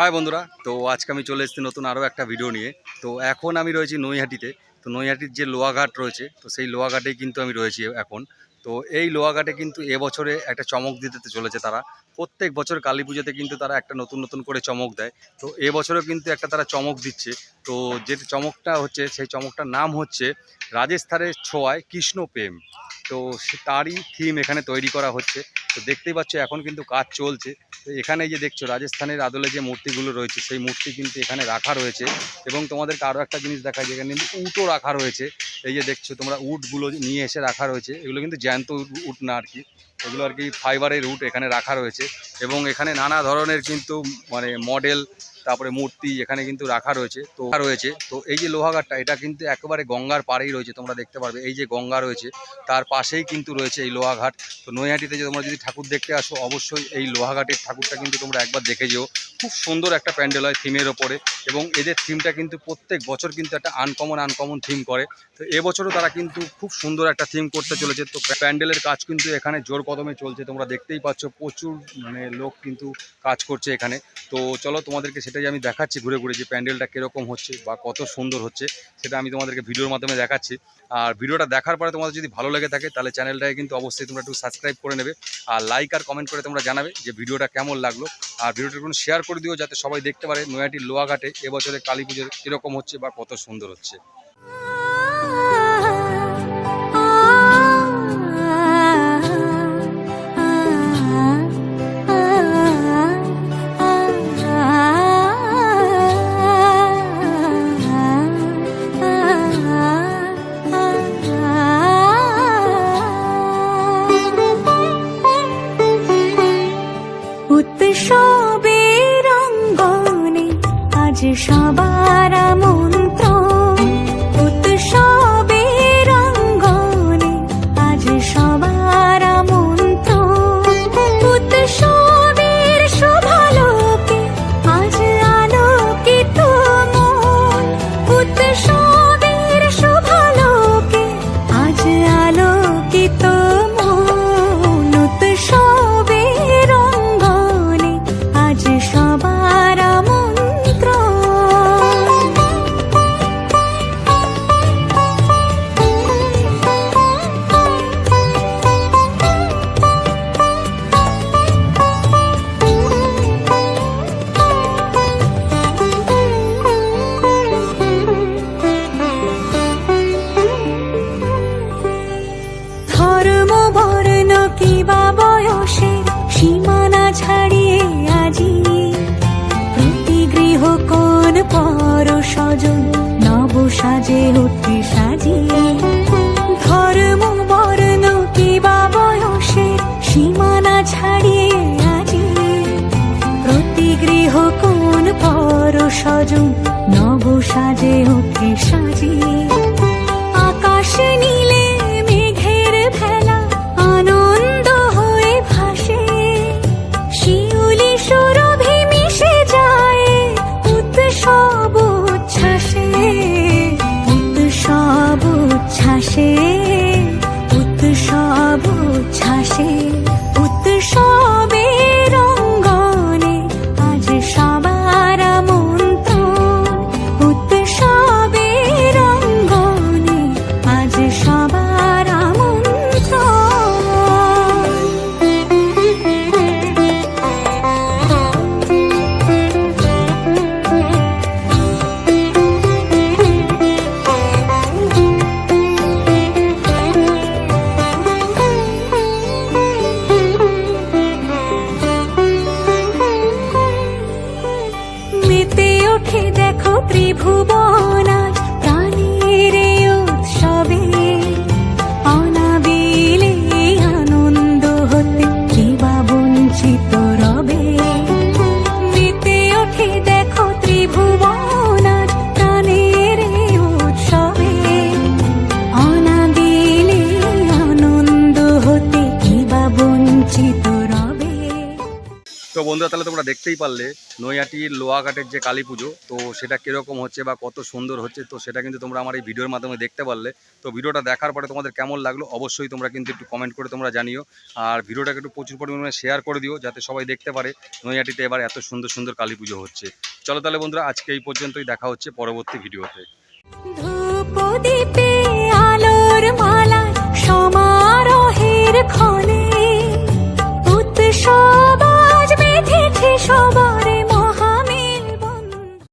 High বন্ধুরা। তো আজকে আমি চলে এসেছি নতুন আরও একটা ভিডিও নিয়ে। তো এখন আমি রয়েছি নৈহাটিতে। তো নৈহাটির যে লোয়াঘাট রয়েছে, তো সেই লোয়াঘাটেই কিন্তু আমি রয়েছি এখন। তো এই লোয়াঘাটে কিন্তু এবছরে একটা চমক দিতে চলেছে তারা। প্রত্যেক বছর কালী পুজোতে কিন্তু তারা একটা নতুন নতুন করে চমক দেয়। তো এবছরও কিন্তু একটা তারা চমক দিচ্ছে। তো যে চমকটা হচ্ছে, সেই চমকটার নাম হচ্ছে রাজস্থানের ছোঁয়ায় কৃষ্ণ প্রেম। তো তারই থিম এখানে তৈরি করা হচ্ছে। তো দেখতেই পাচ্ছ এখন কিন্তু কাজ চলছে। তো এখানে যে দেখছ রাজস্থানের আদলে যে মূর্তিগুলো রয়েছে, সেই মূর্তি কিন্তু এখানে রাখা রয়েছে। এবং তোমাদেরকে আরও একটা জিনিস দেখায় যেখানে কিন্তু উটও রাখা রয়েছে। এই যে দেখছ, তোমরা উটগুলো নিয়ে এসে রাখা রয়েছে। এগুলো কিন্তু জ্যান্ত উট না আর কি। এগুলো আর কি ফাইবারের উট এখানে রাখা রয়েছে। এবং এখানে নানা ধরনের কিন্তু মানে মডেল তারপরে মূর্তি এখানে কিন্তু রাখা রয়েছে, তো রয়েছে, তো এই যে লোহাঘাটটা এটা কিন্তু একেবারে গঙ্গার পাড়েই রয়েছে, তোমরা দেখতে পারবে, এই যে গঙ্গা রয়েছে, তার পাশেই কিন্তু রয়েছে এই লোহাঘাট, তো নৈহাটিতে যে তোমরা যদি ঠাকুর দেখতে আসো, অবশ্যই এই লোহাঘাটের ঠাকুরটা কিন্তু তোমরা একবার দেখে যেও, খুব সুন্দর একটা প্যান্ডেল হয় থিমের ওপরে, এবং এদের থিমটা কিন্তু প্রত্যেক বছর কিন্তু একটা আনকমন আনকমন থিম করে, তো এবছরও তারা কিন্তু খুব সুন্দর একটা থিম করতে চলেছে, তো প্যান্ডেলের কাজ কিন্তু এখানে জোর কদমে চলছে, তোমরা দেখতেই পাচ্ছ, প্রচুর মানে লোক কিন্তু কাজ করছে এখানে, তো চলো তোমাদেরকে সেটাই আমি দেখাচ্ছি ঘুরে ঘুরে যে প্যান্ডেলটা কীরকম হচ্ছে বা কত সুন্দর হচ্ছে, সেটা আমি তোমাদেরকে ভিডিওর মাধ্যমে দেখাচ্ছি। আর ভিডিওটা দেখার পরে তোমাদের যদি ভালো লেগে থাকে, তাহলে চ্যানেলটাকে কিন্তু অবশ্যই তোমরা একটু সাবস্ক্রাইব করে নেবে। আর লাইক আর কমেন্ট করে তোমরা জানাবে যে ভিডিওটা কেমন লাগল। আর ভিডিওটা কোনো শেয়ার করে দিও যাতে সবাই দেখতে পারে নয়াটির লোয়াঘাটে এবছরে কালী পুজোর কীরকম হচ্ছে বা কত সুন্দর হচ্ছে। সবার মন্ত্র কিবা বয়সের সীমানা ছাড়িয়ে আজি। প্রতি গৃহ কোন পর স্বজন নব সাজে উঠতে সাজিয়ে। ধর্ম, বর্ণ কিবা বয়সের সীমানা ছাড়িয়ে আজি। প্রতি গৃহ কোন পর স্বজন নব সাজে উঠে সাজিয়ে। ওঠে দেখো ত্রিভুবন বন্ধুরা, তাহলে তোমরা দেখতেই পারলে, নৈহাটির লোহাঘাটের যে কালী পুজো, তো সেটা কীরকম হচ্ছে বা কত সুন্দর হচ্ছে, তো সেটা কিন্তু তোমরা আমার এই ভিডিওর মাধ্যমে দেখতে পারলে। তো ভিডিওটা দেখার পরে তোমাদের কেমন লাগল, অবশ্যই তোমরা কিন্তু একটু কমেন্ট করে তোমরা জানিও। আর ভিডিওটাকে একটু প্রচুর পরিমাণে শেয়ার করে দিও, যাতে সবাই দেখতে পারে নৈয়াটিতে এবার এত সুন্দর সুন্দর কালী পুজো হচ্ছে। চলো তাহলে বন্ধুরা, আজকে এই পর্যন্তই দেখা হচ্ছে পরবর্তী ভিডিওতে।